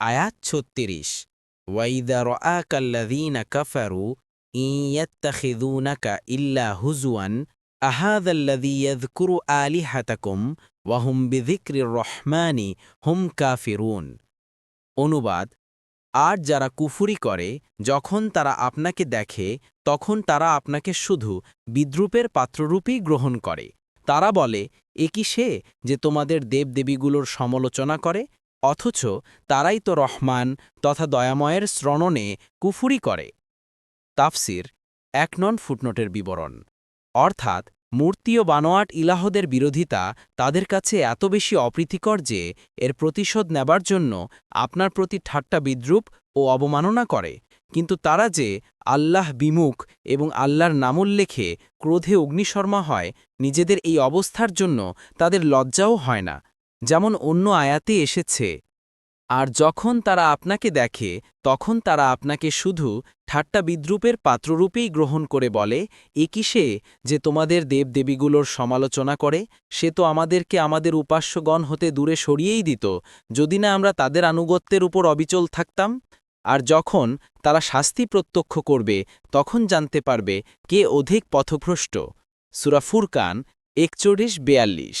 আয়াত ছত্রিশ। ওয়াইদা রাকাল্লাযীনা কাফারু ইয়াত্তাখিযুনাকা ইল্লা হুজুয়ান আহাযাল্লাযী ইয়াযকুরু আলিহাতাকুম, ওয়া হুম বিযিকরির রহমানি হুম কাফিরুন। অনুবাদ, আর যারা কুফুরি করে, যখন তারা আপনাকে দেখে, তখন তারা আপনাকে শুধু বিদ্রুপের পাত্ররূপেই গ্রহণ করে। তারা বলে, এ কি সে যে তোমাদের দেবদেবীগুলোর সমালোচনা করে? অথচ তারাই তো রহমান তথা দয়াময়ের শ্রণনে কুফুরি করে। তাফসির এক নন ফুটনোটের বিবরণ। অর্থাৎ মূর্তি ও বানোয়াট ইলাহদের বিরোধিতা তাদের কাছে এত বেশি অপ্রীতিকর যে এর প্রতিশোধ নেবার জন্য আপনার প্রতি ঠাট্টা বিদ্রুপ ও অবমাননা করে। কিন্তু তারা যে আল্লাহ বিমুখ এবং আল্লাহর নামোল্লেখে ক্রোধে অগ্নিশর্মা হয়, নিজেদের এই অবস্থার জন্য তাদের লজ্জাও হয় না। যেমন অন্য আয়াতে এসেছে, আর যখন তারা আপনাকে দেখে, তখন তারা আপনাকে শুধু ঠাট্টা বিদ্রুপের পাত্ররূপেই গ্রহণ করে বলে, এ কি সে যে তোমাদের দেবদেবীগুলোর সমালোচনা করে? সে তো আমাদেরকে আমাদের উপাস্যগণ হতে দূরে সরিয়েই দিত, যদি না আমরা তাদের আনুগত্যের উপর অবিচল থাকতাম? আর যখন তারা শাস্তি প্রত্যক্ষ করবে, তখন জানতে পারবে কে অধিক পথভ্রষ্ট। সুরা ফুরকান একচল্লিশ, বেয়াল্লিশ।